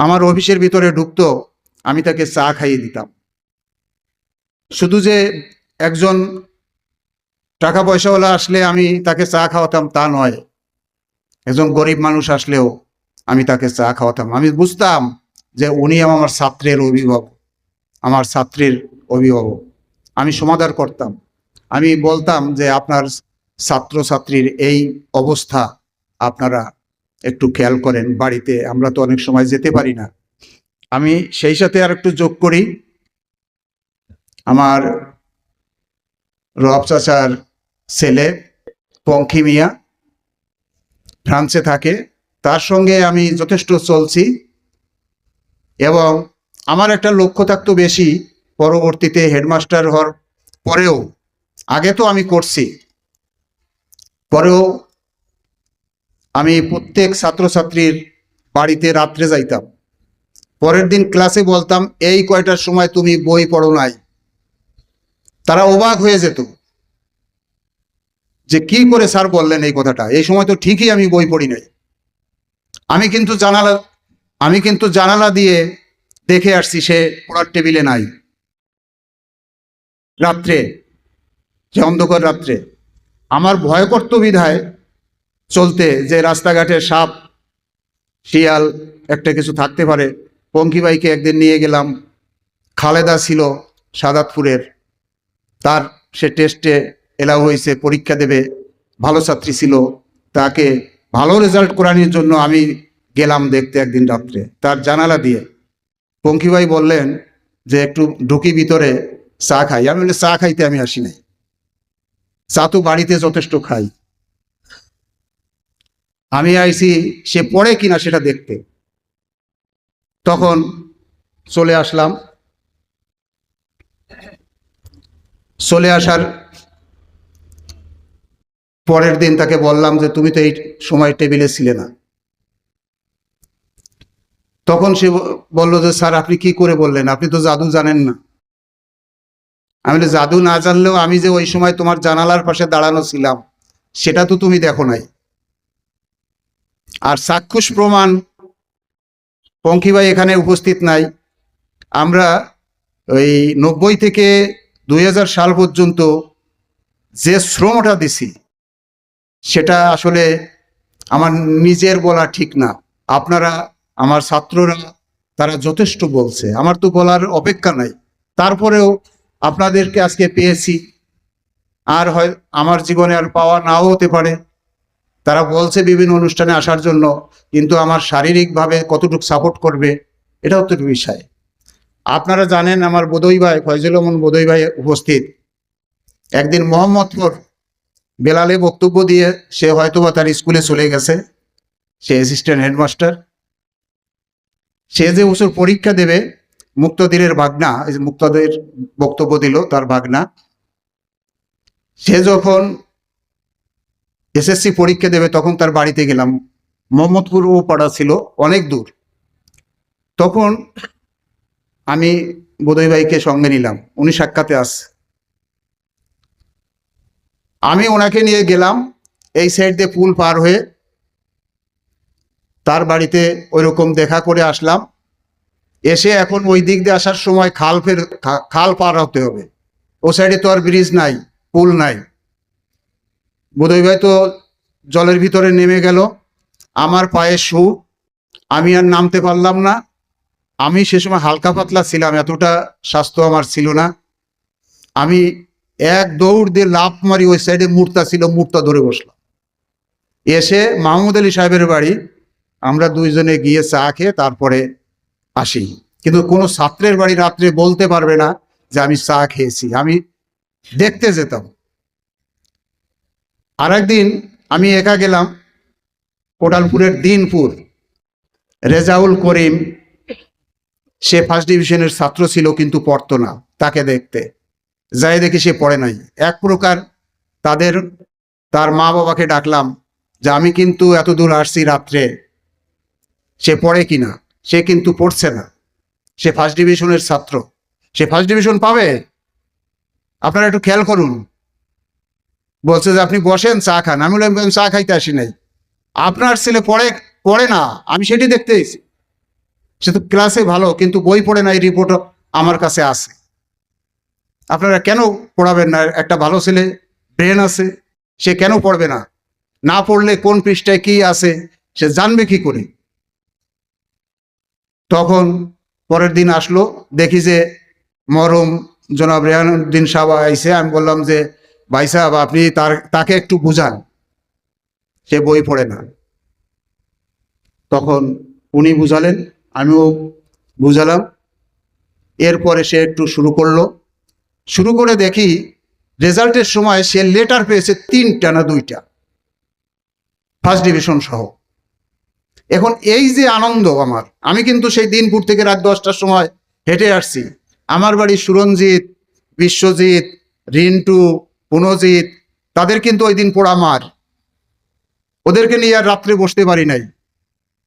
আমার অফিসের ভিতরে ঢুকতো, আমি তাকে চা খাইয়ে দিতাম। শুধু যে একজন টাকা পয়সাওয়ালা আসলে আমি তাকে চা খাওয়াতাম তা নয়, একজন গরিব মানুষ আসলেও আমি তাকে চা খাওয়াতাম। আমি বুঝতাম যে উনি আমার ছাত্রের অভিভাবক, আমার ছাত্রীর অভিভাবক। আমি সমাধান করতাম। আমি বলতাম যে আপনার ছাত্রছাত্রীর এই অবস্থা, আপনারা একটু খেয়াল করেন, বাড়িতে আমরা তো অনেক সময় যেতে পারি না। আমি সেই সাথে আর একটু যোগ করি। আমার রব চাচার ছেলে পঙ্খি মিয়া ফ্রান্সে থাকে। তার সঙ্গে আমি যথেষ্ট চলছি এবং আমার একটা লক্ষ্য থাকতো বেশি পরবর্তীতে হেডমাস্টার হওয়ার পরেও। আগে তো আমি করছি। পরেও আমি প্রত্যেক ছাত্রছাত্রীর বাড়িতে রাত্রে যাইতাম। পরের দিন ক্লাসে বলতাম, এই কয়টার সময় তুমি বই পড়ো নাই? তারা অবাক হয়ে যেত। যে কি করে স্যার বললেন এই কথাটা? এই সময় তো ঠিকই আমি বই পড়ি নাই। আমি কিন্তু জানালা, আমি কিন্তু জানালা দিয়ে দেখে আসছি, সে পড়ার টেবিলে নাই। রাত্রে, যে অন্ধকার রাত্রে। আমার ভয় করত বিধায় চলতে যে রাস্তাঘাটে সাপ, শিয়াল একটা কিছু থাকতে পারে। পঙ্কিবাইকে একদিন নিয়ে গেলাম। খালেদা ছিল সাদাতপুরের। তার সে টেস্টে এলাও হয়েছে, পরীক্ষা দেবে। ভালো ছাত্রী ছিল। তাকে ভালো রেজাল্ট করানোর জন্য আমি গেলাম দেখতে একদিন রাত্রে। তার জানালা দিয়ে পঙ্কিবাই বললেন যে, একটু ঢুকি ভিতরে, চা খাই। আমি বলি চা খাইতে আমি আসি নাই। চা তো বাড়িতে যথেষ্ট খাই। আমি আইছি, সে পড়ে কিনা সেটা দেখতে। তখন চলে আসলাম। চলে আসার পরের দিন তাকে বললাম যে, তুমি তো এই সময় টেবিলে ছিলে না। তখন সে বলল যে, স্যার, আপনি কি করে বললেন? আপনি তো জাদু জানেন না। আমি জাদু না জানলেও আমি যে ওই সময় তোমার জানালার পাশে দাঁড়ানো ছিলাম, সেটা তো তুমি দেখো নাই। আর চাক্ষুষ প্রমাণ পঙ্কি ভাই এখানে উপস্থিত নাই। আমরা ওই নব্বই থেকে দুই হাজার সাল পর্যন্ত যে শ্রমটা দিছি, সেটা আসলে আমার নিজের বলা ঠিক না। আপনারা, আমার ছাত্ররা, তারা যথেষ্ট বলছে। আমার তো বলার অপেক্ষা নাই। তারপরেও আপনাদেরকে আজকে পেয়েছি। আর হয়, আমার জীবনে আর পাওয়া নাও হতে পারে। তারা বলছে বিভিন্ন অনুষ্ঠানে আসার জন্য, কিন্তু আমার শারীরিকভাবে কতটুকু সাপোর্ট করবে এটাও তো বিষয়। আপনারা জানেন আমার বোধই ভাই, ফয়জুল রহমান বোধই ভাই উপস্থিত। একদিন মোহাম্মদপুর বেলালে বক্তব্য দিয়ে সে হয়তোবা তার স্কুলে চলে গেছে। সে অ্যাসিস্ট্যান্ট হেডমাস্টার সে যে বছর পরীক্ষা দেবে মুক্তদিনের ভাগনা মুক্তদের বক্তব্য দিল, তার ভাগনা। সে যখন এসএসসি পরীক্ষা দেবে, তখন তার বাড়িতে গেলাম। মোহাম্মদপুর ও পাড়া ছিল, অনেক দূর। তখন আমি বোধই ভাইকে সঙ্গে নিলাম, উনি সাক্ষাতে আস। আমি ওনাকে নিয়ে গেলাম, এই সাইড দিয়ে পুল পার হয়ে তার বাড়িতে ওইরকম দেখা করে আসলাম। এসে এখন ওই দিক দিয়ে আসার সময় খাল ফের খাল পার হতে হবে। ও সাইডে তো আর ব্রিজ নাই, পুল নাই। বোধই ভাই তো জলের ভিতরে নেমে গেল। আমার পায়ে শু। আমি আর নামতে পারলাম না। আমি সে সময় হালকা পাতলা ছিলাম, এতটা স্বাস্থ্য আমার ছিল না। আমি এক দৌড় দিয়ে লাফ মারি ওই সাইডে মূর্তা ছিল, মূর্তা ধরে বসলাম। এসে মাহমুদ আলী সাহেবের বাড়ি, আমরা দুইজনে গিয়ে চা খেয়ে তারপরে আসি। কিন্তু কোনো ছাত্রের বাড়ি রাত্রে বলতে পারবে না যে আমি চা খেয়েছি। আমি দেখতে যেতাম। আর একদিন আমি একা গেলাম কোটালপুরের দিনপুর। রেজাউল করিম, সে ফার্স্ট ডিভিশনের ছাত্র ছিল কিন্তু পড়তো না তাকে দেখতে। যাই দেখি সে পড়ে নাই। এক প্রকার তাদের, তার মা বাবাকে ডাকলাম যে আমি কিন্তু এত দূর আসছি রাত্রে, সে পড়ে কিনা? সে কিন্তু পড়ছে না। সে ফার্স্ট ডিভিশনের ছাত্র। সে ফার্স্ট ডিভিশন পাবে? আপনারা একটু খেয়াল করুন। বলছে যে আপনি বসেন, চা খান। আমি বললাম, "আমি চা খাইতে আসি নাই। আপনার ছেলে পড়ে পড়ে না, আমি সেটি দেখতে এসেছি। সে তো ক্লাসে ভালো, কিন্তু বই পড়ে না, এই রিপোর্ট আমার কাছে আছে। আপনারা কেন পড়াবেন না? একটা ভালো ছেলে ব্রেন আছে, সে কেন পড়বে না? না পড়লে কোন পৃষ্ঠায় কি আছে, সে জানবে কি করে? তখন পরের দিন আসলো, দেখি যে মরম জনাব রেহানুদ্দিন সাহেব আইসে, আমি বললাম যে ভাই সাহেব, আপনি তার, তাকে একটু বুঝান। সে বই পড়ে না। তখন উনি বুঝালেন, আমিও বুঝালাম। এরপরে সে একটু শুরু করল। শুরু করে দেখি, রেজাল্টের সময় সে লেটার পেয়েছে তিনটা না দুইটা। ফার্স্ট ডিভিশন সহ। এখন এই যে আনন্দ আমার, আমি কিন্তু সেই দিনপুর থেকে রাত দশটার সময় হেঁটে আসছি। আমার বাড়ি সুরঞ্জিত বিশ্বজিৎ, রিন্টু পুনজিৎ, তাদের কিন্তু ওই দিন পোড়া মার। ওদেরকে নিয়ে আর রাত্রে বসতে পারি নাই।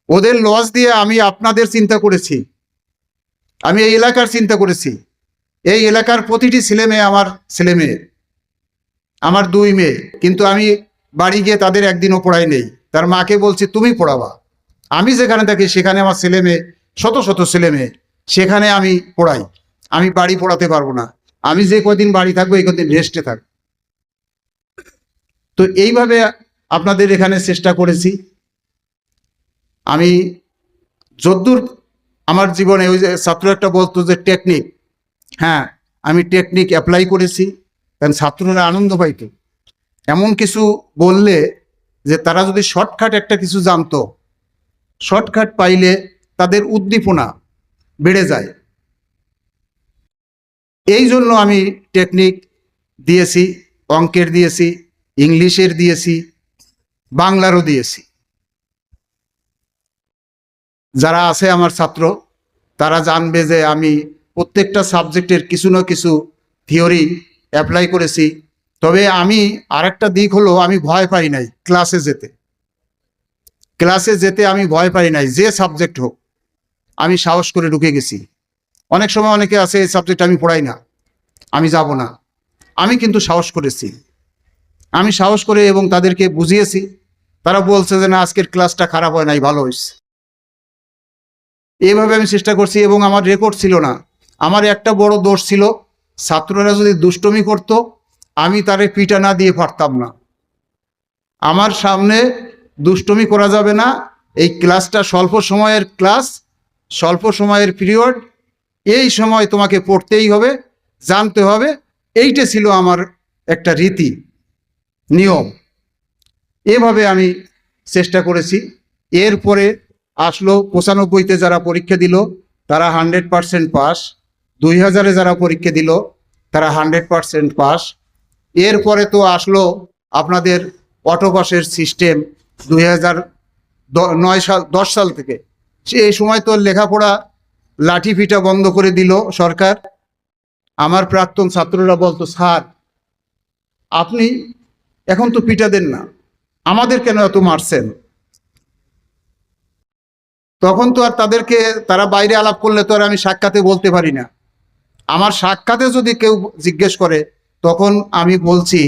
ওদের লস দিয়ে আমি আপনাদের চিন্তা করেছি। আমি এই এলাকার চিন্তা করেছি। এই এলাকার প্রতিটি ছেলে মেয়ে আমার ছেলে মেয়ে আমার দুই মেয়ে। কিন্তু আমি বাড়ি গিয়ে তাদের একদিনও পড়াই নেই। তার মাকে বলছি, তুমি পড়াবা। আমি যেখানে থাকি, সেখানে আমার ছেলে মেয়ে, শত শত ছেলে মেয়ে, সেখানে আমি পড়াই। আমি বাড়ি পড়াতে পারব না। আমি যে কদিন বাড়ি থাকব, এই কদিন রেস্টে থাকব। তো এইভাবে আপনাদের এখানে চেষ্টা করেছি। আমি যদ্দূর আমার জীবনে ওই যে ছাত্র একটা বলতো যে টেকনিক হ্যাঁ আমি টেকনিক অ্যাপ্লাই করেছি কারণ ছাত্ররা আনন্দ পাইতো। এমন কিছু বললে যে তারা যদি শর্টকাট একটা কিছু জানতো শর্টকাট পাইলে তাদের উদ্দীপনা বেড়ে যায়। এই জন্য আমি টেকনিক দিয়েছি, অঙ্কের দিয়েছি। ইংলিশের দিয়েছি, বাংলারও দিয়েছি। যারা আছে আমার ছাত্র, তারা জানবে যে আমি প্রত্যেকটা সাবজেক্টের কিছু না কিছু থিওরি অ্যাপ্লাই করেছি। তবে আমি আরেকটা দিক হলো, আমি ভয় পাই নাই ক্লাসে যেতে। ক্লাসে যেতে আমি ভয় পাই নাই, যে সাবজেক্ট হোক। আমি সাহস করে ঢুকে গেছি। অনেক সময় অনেকে আছে, এই সাবজেক্ট আমি পড়াই না, আমি যাব না। আমি কিন্তু সাহস করেছি। আমি সাহস করে এবং তাদেরকে বুঝিয়েছি। তারা বলছে যে, না, আজকের ক্লাসটা খারাপ হয় নাই, ভালো হয়েছে। এইভাবে আমি চেষ্টা করছি এবং আমার রেকর্ড ছিল না। আমার একটা বড় দোষ ছিল, ছাত্ররা যদি দুষ্টমি করত, আমি তারে পিটা না দিয়ে পারতাম না। আমার সামনে দুষ্টমি করা যাবে না। এই ক্লাসটা স্বল্প সময়ের ক্লাস, স্বল্প সময়ের পিরিয়ড, এই সময় তোমাকে পড়তেই হবে, জানতে হবে। এইটা ছিল আমার একটা রীতি। নিয়ম। এভাবে আমি চেষ্টা করেছি। এরপরে আসলো পঁচানব্বইতে যারা পরীক্ষা দিল, তারা হান্ড্রেড পারসেন্ট পাস। দুই হাজারে যারা পরীক্ষা দিল, তারা হান্ড্রেড পারসেন্ট পাস। এরপরে তো আসলো আপনাদের অটো পাসের সিস্টেম দুই হাজার নয় সাল, দশ সাল থেকে। সে এই সময় তো লেখাপড়া লাঠি পিটা বন্ধ করে দিল সরকার। আমার প্রাক্তন ছাত্ররা বলতো, স্যার, আপনি এখন তো পিটা দেন না। আমাদের কেন এত মারছেন? তখন তো আর তাদেরকে, তারা বাইরে আলাপ করলে তো আর আমি সাক্ষাতে বলতে পারি না। আমার সাক্ষাতে যদি কেউ জিজ্ঞেস করে, তখন আমি বলছি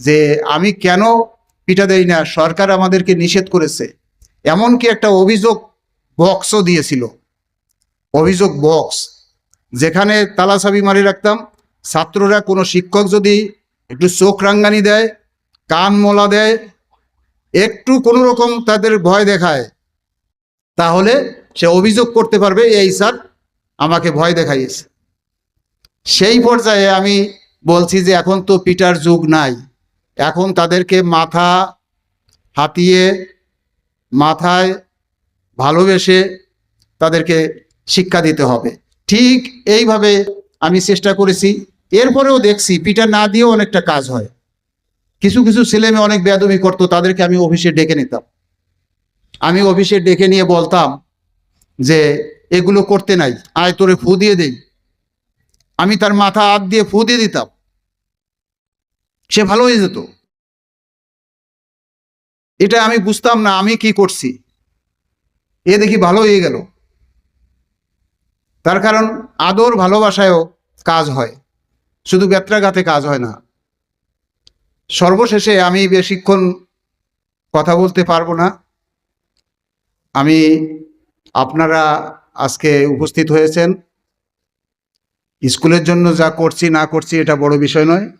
যে, আমি কেন পিটা দেই না? সরকার আমাদেরকে নিষেধ করেছে। এমনকি একটা অভিযোগ বক্সও দিয়েছিল। অভিযোগ বক্স, যেখানে তালা চাবি মারি রাখতাম। ছাত্ররা, কোনো শিক্ষক যদি একটু চোখ রাঙ্গানি দেয় কান মোলা দেয়, একটু কোনো রকম তাদের ভয় দেখায়, তাহলে সে অভিযোগ করতে পারবে, এই স্যার আমাকে ভয় দেখাইয়েছে। সেই পর্যায়ে আমি বলছি যে এখন তো পিটার যুগ নাই, এখন তাদেরকে মাথা হাতিয়ে, মাথায় ভালোবেসে তাদেরকে শিক্ষা দিতে হবে। ঠিক এইভাবে আমি চেষ্টা করেছি, এরপরেও দেখছি পিটার না দিয়েও অনেকটা কাজ হয়। কিছু কিছু ছেলে মেয়ে অনেক বেদবি করতো, তাদেরকে আমি অফিসে ডেকে নিতাম। আমি অফিসে ডেকে নিয়ে বলতাম যে, এগুলো করতে নাই, আয় তোরে ফু দিয়ে দেই। আমি তার মাথা হাত দিয়ে ফু দিয়ে দিতাম। সে ভালো হয়ে যেত। এটা আমি বুঝতাম না, আমি কি করছি? এ দেখি ভালো হয়ে গেল। তার কারণ আদর ভালোবাসায়ও কাজ হয়। শুধু বেত্রাঘাতে কাজ হয় না। সর্বশেষে আমি বেশিক্ষণ কথা বলতে পারব না। আমি আপনারা আজকে উপস্থিত হয়েছেন। স্কুলের জন্য যা করছি, না করছি, এটা বড় বিষয় নয়।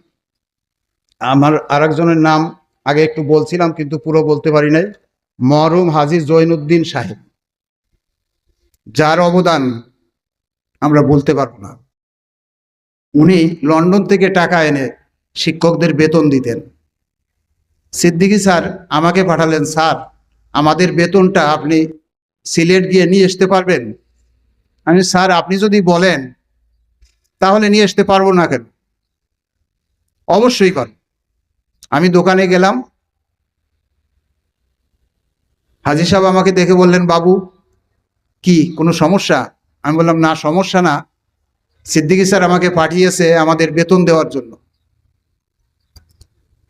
আমার আরেকজনের নাম আগে একটু বলছিলাম, কিন্তু পুরো বলতে পারি নাই। মরহুম হাজি জৈনুদ্দিন সাহেব। যার অবদান আমরা বলতে পারব না। উনি লন্ডন থেকে টাকা এনে শিক্ষকদের বেতন দিতেন। সিদ্দিকি স্যার আমাকে পাঠালেন, স্যার, আমাদের বেতনটা আপনি সিলেট গিয়ে নিয়ে আসতে পারবেন? আমি স্যার, আপনি যদি বলেন, তাহলে নিয়ে আসতে পারব না কেন? অবশ্যই কর। আমি দোকানে গেলাম। হাজি সাহেব আমাকে দেখে বললেন, বাবু, কি, কোনো সমস্যা? আমি বললাম, না, সমস্যা না। সিদ্দিকি স্যার আমাকে পাঠিয়েছে আমাদের বেতন দেওয়ার জন্য।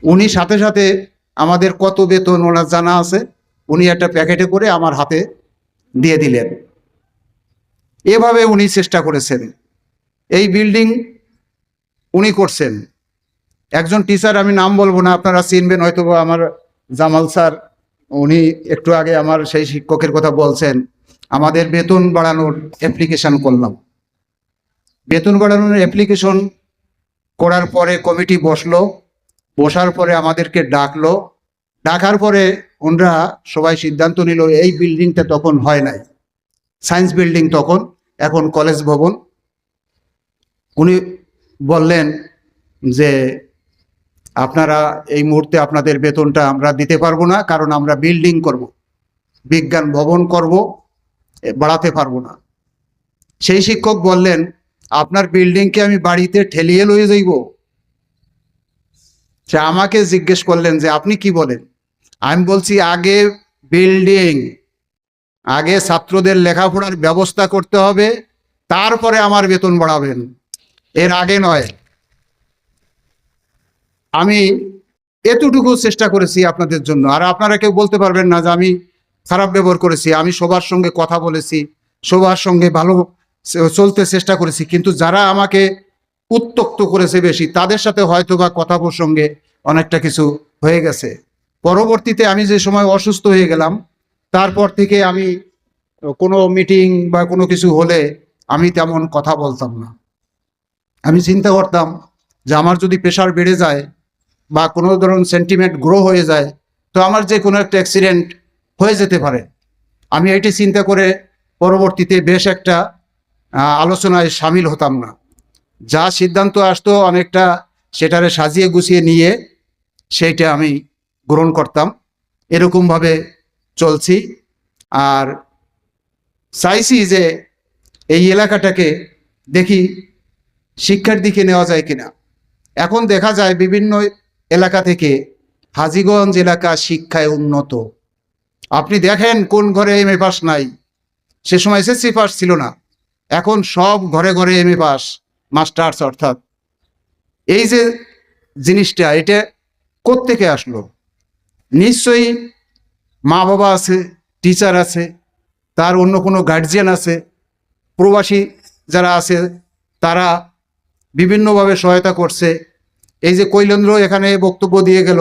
উনি সাথে সাথে আমাদের কত বেতন ওনার জানা আছে, উনি একটা প্যাকেটে করে আমার হাতে দিয়ে দিলেন। এভাবে উনি চেষ্টা করেছেন। এই বিল্ডিং উনি করছেন। একজন টিচার, আমি নাম বলব না, আপনারা চিনবেন হয়তো আমার জামাল স্যার, উনি একটু আগে আমার সেই শিক্ষকের কথা বলছেন। আমাদের বেতন বাড়ানোর অ্যাপ্লিকেশন করলাম। বেতন বাড়ানোর অ্যাপ্লিকেশন করার পরে কমিটি বসল। বসার পরে আমাদেরকে ডাকলো। ডাকার পরে ওনরা সবাই সিদ্ধান্ত নিল, এই বিল্ডিংটা তখন হয় নাই। সায়েন্স বিল্ডিং তখন, এখন কলেজ ভবন। উনি বললেন যে, আপনারা এই মুহূর্তে আপনাদের বেতনটা আমরা দিতে পারব না, কারণ আমরা বিল্ডিং করব। বিজ্ঞান ভবন করব বাড়াতে পারব না। সেই শিক্ষক বললেন, আপনার বিল্ডিংকে আমি বাড়িতে ঠেলিয়ে লয়ে যাইব। সে আমাকে জিজ্ঞেস করলেন যে আপনি কি বলেন? আমি বলছি, আগে বিল্ডিং আগে ছাত্রদের লেখাপড়ার ব্যবস্থা করতে হবে, তারপরে আমার বেতন বাড়াবেন। এর আগে নয়। আমি এতটুকু চেষ্টা করেছি আপনাদের জন্য। আর আপনারা কেউ বলতে পারবেন না যে আমি খারাপ ব্যবহার করেছি। আমি সবার সঙ্গে কথা বলেছি, সবার সঙ্গে ভালো চলতে চেষ্টা করেছি। কিন্তু যারা আমাকে উত্তক্ত করেছে বেশি। তাদের সাথে হয়তো বা কথা প্রসঙ্গে অনেকটা কিছু হয়ে গেছে। পরবর্তীতে আমি যে সময় অসুস্থ হয়ে গেলাম, তারপর থেকে আমি কোনো মিটিং বা কোনো কিছু হলে আমি তেমন কথা বলতাম না। আমি চিন্তা করতাম যে আমার যদি প্রেশার বেড়ে যায় বা কোনো ধরুন সেন্টিমেন্ট গ্রো হয়ে যায়, তো আমার যে কোনো একটা অ্যাক্সিডেন্ট হয়ে যেতে পারে। আমি এটি চিন্তা করে পরবর্তীতে বেশ একটা আলোচনায় সামিল হতাম না। যা সিদ্ধান্ত আসতো অনেকটা সেটারে সাজিয়ে গুছিয়ে নিয়ে সেইটা আমি গ্রহণ করতাম। এরকমভাবে চলছি। আর চাইছি যে এই এলাকাটাকে দেখি শিক্ষার দিকে নেওয়া যায় কিনা। এখন দেখা যায় বিভিন্ন এলাকা থেকে হাজিগঞ্জ এলাকা শিক্ষায় উন্নত। আপনি দেখেন কোন ঘরে এম এ পাস নাই। সে সময় এসএসসি পাস ছিল না। এখন সব ঘরে ঘরে এম এ পাস। মাস্টার্স অর্থাৎ। এই যে জিনিসটা, এটা কোত্থেকে আসলো? নিশ্চয়ই মা বাবা আছে টিচার আছে, তার অন্য কোনো গার্জিয়ান আছে, প্রবাসী যারা আছে, তারা বিভিন্নভাবে সহায়তা করছে। এই যে কৈলেন্দ্র এখানে বক্তব্য দিয়ে গেল,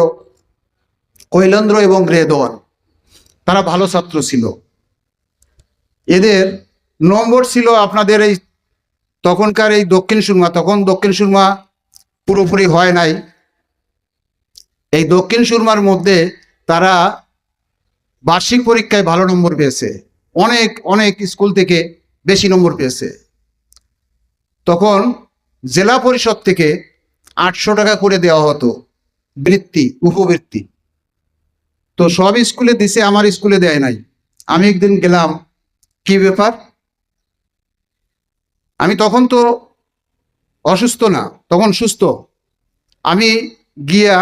কৈলেন্দ্র এবং রেদওয়ান, তারা ভালো ছাত্র ছিল। এদের নম্বর ছিল আপনাদের এই তখনকার এই দক্ষিণ সুরমা, তখন দক্ষিণ সুরমা পুরোপুরি হয় নাই। এই দক্ষিণ সুরমার মধ্যে তারা বার্ষিক পরীক্ষায় ভালো নম্বর পেয়েছে। অনেক অনেক স্কুল থেকে বেশি নম্বর পেয়েছে। তখন জেলা পরিষদ থেকে আটশো টাকা করে দেওয়া হতো, বৃত্তি, উপবৃত্তি। তো সব স্কুলে দিছে, আমার স্কুলে দেয় নাই। আমি একদিন গেলাম, কি ব্যাপার? আমি তখন তো অসুস্থ না, তখন সুস্থ। আমি গিয়া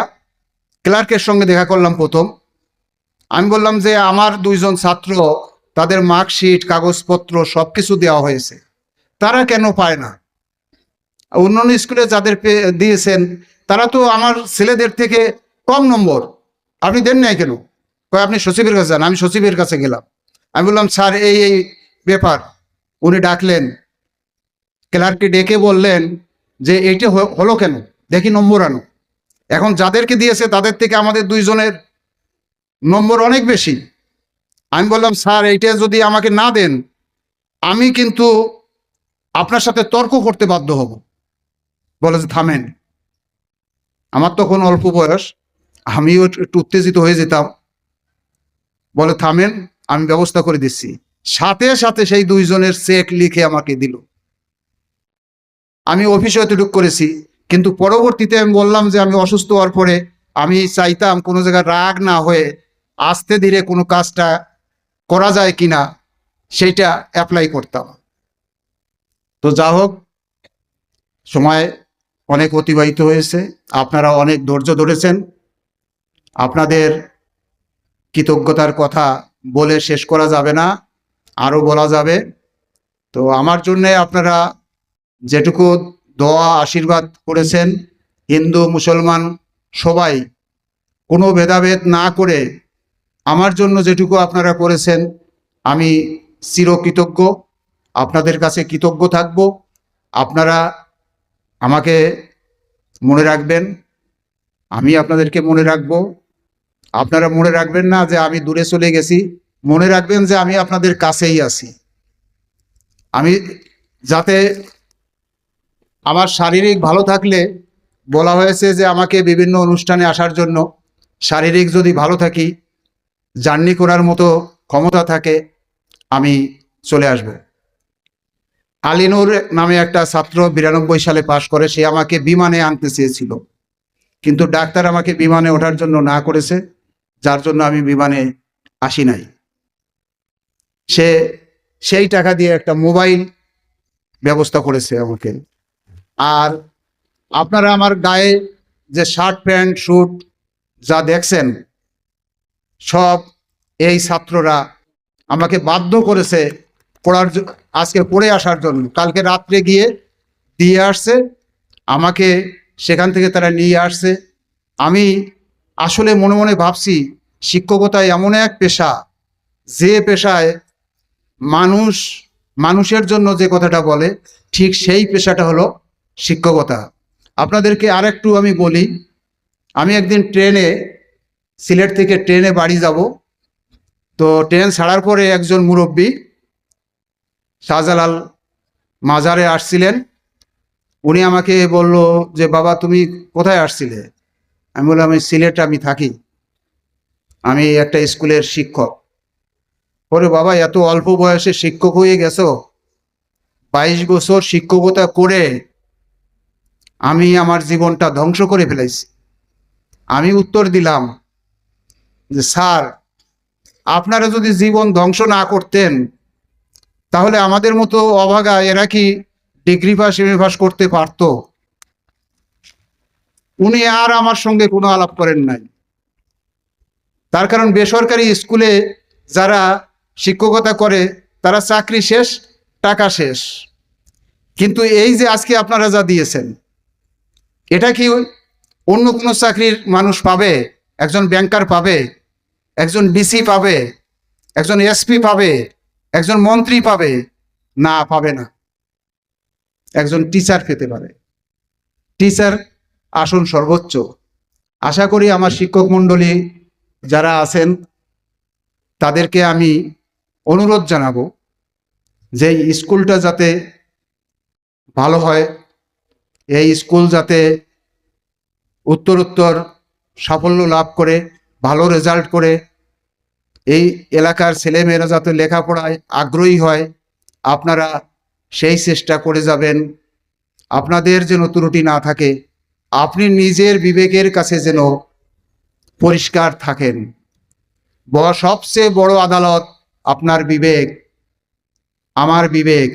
ক্লার্কের সঙ্গে দেখা করলাম প্রথম। আমি বললাম যে আমার দুইজন ছাত্র, তাদের মার্কশিট, কাগজপত্র সব কিছু দেওয়া হয়েছে। তারা কেন পায় না? অন্যান্য স্কুলে যাদের দিয়েছেন, তারা তো আমার ছেলেদের থেকে কম নম্বর। আপনি দেন নাই কেন? কয়, আপনি সচিবের কাছে যান, আমি সচিবের কাছে গেলাম। আমি বললাম, স্যার, এই এই ব্যাপার। উনি ডাকলেন ক্লার্ককে ডেকে বললেন যে, এইটা হলো কেন? দেখি নম্বর আনো। এখন যাদেরকে দিয়েছে, তাদের থেকে আমাদের দুইজনের নম্বর অনেক বেশি। আমি বললাম, স্যার, এইটা যদি আমাকে না দেন, আমি কিন্তু আপনার সাথে তর্ক করতে বাধ্য হব। বলে যে, থামেন। আমার তখন অল্প বয়স। আমিও একটু উত্তেজিত হয়ে যেতাম। বলে, থামেন, আমি ব্যবস্থা করে দিচ্ছি। সাথে সাথে সেই দুইজনের চেক লিখে আমাকে দিল। আমি অফিসে এতটুকু করেছি, কিন্তু পরবর্তীতে আমি বললাম যে আমি অসুস্থ হওয়ার পরে আমি চাইতাম কোনো জায়গায় রাগ না হয়ে আস্তে ধীরে কোনো কাজটা করা যায় কিনা, সেইটা অ্যাপ্লাই করতাম। তো যা হোক, সময় অনেক অতিবাহিত হয়েছে, আপনারা অনেক ধৈর্য ধরেছেন। আপনাদের কৃতজ্ঞতার কথা বলে শেষ করা যাবে না, আরও বলা যাবে। তো আমার জন্যে আপনারা যেটুকু দোয়া, আশীর্বাদ করেছেন হিন্দু, মুসলমান সবাই, কোনো ভেদাভেদ না করে আমার জন্য যেটুকু আপনারা করেছেন, আমি চিরকৃতজ্ঞ। আপনাদের কাছে কৃতজ্ঞ থাকব। আপনারা আমাকে মনে রাখবেন, আমি আপনাদেরকে মনে রাখব। আপনারা মনে রাখবেন না যে আমি দূরে চলে গেছি, মনে রাখবেন যে আমি আপনাদের কাছেই আছি। আমি যাতে আমার শারীরিক ভালো থাকলে বলা হয়েছে যে আমাকে বিভিন্ন অনুষ্ঠানে আসার জন্য শারীরিক যদি ভালো থাকি, জার্নি করার মতো ক্ষমতা থাকে, আমি চলে আসব। আলিনুর নামে একটা ছাত্র বিরানব্বই সালে পাশ করে, সে আমাকে বিমানে আনতে চেয়েছিল। কিন্তু ডাক্তার আমাকে বিমানে ওঠার জন্য না করেছে, যার জন্য আমি বিমানে আসি নাই। সে সেই টাকা দিয়ে একটা মোবাইল ব্যবস্থা করেছে আমাকে। আর আপনারা আমার গায়ে যে শার্ট, প্যান্ট স্যুট যা দেখছেন, সব এই ছাত্ররা আমাকে বাধ্য করেছে পড়ার আজকে পড়ে আসার জন্য। কালকে রাত্রে গিয়ে দিয়ে আসছে, আমাকে সেখান থেকে তারা নিয়ে আসছে। আমি আসলে মনে মনে ভাবছি শিক্ষকতা এমন এক পেশা, যে পেশায় মানুষ, মানুষের জন্য যে কথাটা বলে, ঠিক সেই পেশাটা হলো শিক্ষকতা। আপনাদেরকে আর একটু আমি বলি, আমি একদিন ট্রেনে, সিলেট থেকে ট্রেনে বাড়ি যাব। তো ট্রেন ছাড়ার পরে একজন মুরব্বী শাহজালাল মাজারে আসছিলেন। উনি আমাকে বলল যে, বাবা, তুমি কোথায় আসছিলে? আমি বললাম, আমি সিলেটে, আমি থাকি। আমি একটা স্কুলের শিক্ষক। ওরে বাবা, এত অল্প বয়সে শিক্ষক হয়ে গেছো? বাইশ বছর শিক্ষকতা করে আমি আমার জীবনটা ধ্বংস করে ফেলেছি আমি উত্তর দিলাম যে, স্যার, আপনারা যদি জীবন ধ্বংস না করতেন, তাহলে আমাদের মতো অভাগা এরা কি ডিগ্রি পাস এম পাস করতে পারতো? উনি আর আমার সঙ্গে কোনো আলাপ করেন নাই। তার কারণ বেসরকারি স্কুলে যারা শিক্ষকতা করে, তারা চাকরি শেষ, টাকা শেষ। কিন্তু এই যে আজকে আপনারা যা দিয়েছেন এটা কি অন্য কোনো চাকরির মানুষ পাবে? একজন ব্যাংকার পাবে? একজন ডিসি পাবে? একজন এসপি পাবে? একজন মন্ত্রী পাবে? না পাবে না। একজন টিচার পেতে পারে। টিচার আসন সর্বোচ্চ। আশা করি আমার শিক্ষক মণ্ডলী যারা আছেন, তাদেরকে আমি অনুরোধ জানাব যে স্কুলটা যাতে ভালো হয় এই স্কুল যাতে উত্তরোত্তর সাফল্য লাভ করে, ভালো রেজাল্ট করে, এই এলাকার ছেলেমেয়েরা যাতে লেখাপড়ায় আগ্রহী হয়, আপনারা সেই চেষ্টা করে যাবেন। আপনাদের যেন ত্রুটি না থাকে, আপনি নিজের বিবেকের কাছে যেন পরিষ্কার থাকেন। সবচেয়ে বড় আদালত আপনার বিবেক, আমার বিবেক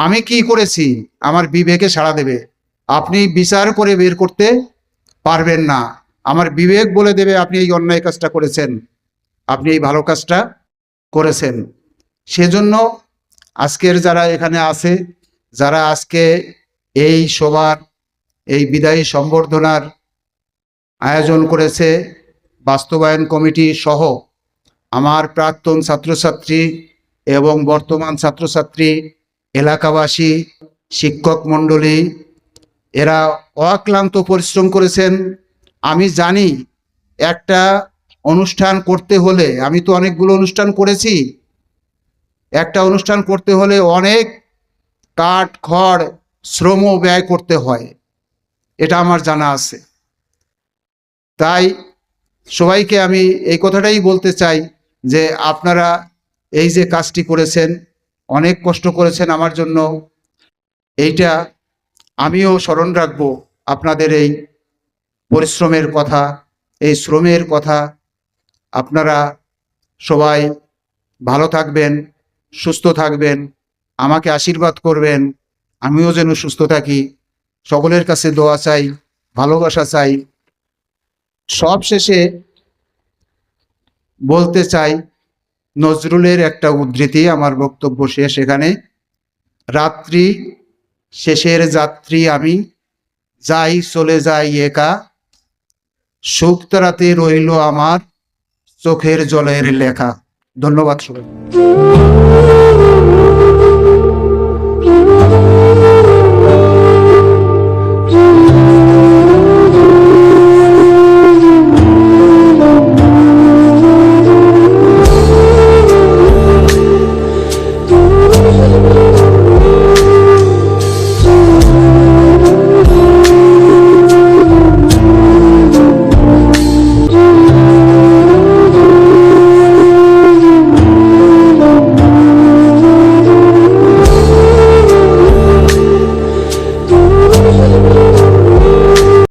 আমি কি করেছি? আমার বিবেকে সাড়া দেবে। আপনি বিচার করে বের করতে পারবেন না। আমার বিবেক বলে দেবে, আপনি এই অন্যায় কাজটা করেছেন। আপনি এই ভালো কাজটা করেছেন। সেজন্য আজকের যারা এখানে আছে, যারা আজকে এই সবার এই বিদায়ী সম্বর্ধনার আয়োজন করেছে, বাস্তবায়ন কমিটি সহ আমার প্রাক্তন ছাত্রছাত্রী এবং বর্তমান ছাত্রছাত্রী এলাকাবাসী, শিক্ষক মণ্ডলী, এরা অক্লান্ত পরিশ্রম করেছেন। আমি জানি একটা অনুষ্ঠান করতে হলে, আমি তো অনেকগুলো অনুষ্ঠান করেছি, একটা অনুষ্ঠান করতে হলে অনেক কাঠ, খড় শ্রম ব্যয় করতে হয়, এটা আমার জানা আছে। তাই সবাইকে আমি এই কথাটাই বলতে চাই যে আপনারা এই যে কাজটি করেছেন অনেক কষ্ট করেছেন আমার জন্য। এইটা আমিও স্মরণ রাখব আপনাদের এই পরিশ্রমের কথা, এই শ্রমের কথা। আপনারা সবাই ভালো থাকবেন, সুস্থ থাকবেন, আমাকে আশীর্বাদ করবেন, আমিও যেন সুস্থ থাকি। সকলের কাছে দোয়া চাই, ভালোবাসা চাই। সব শেষে বলতে চাই নজরুলের একটা উদ্ধৃতি আমার বক্তব্য শেষ এখানে। রাত্রি শেষের যাত্রী আমি, যাই চলে যাই একা। সুক্তরাতে রইল আমার, চোখের জলের লেখা। ধন্যবাদ সবাই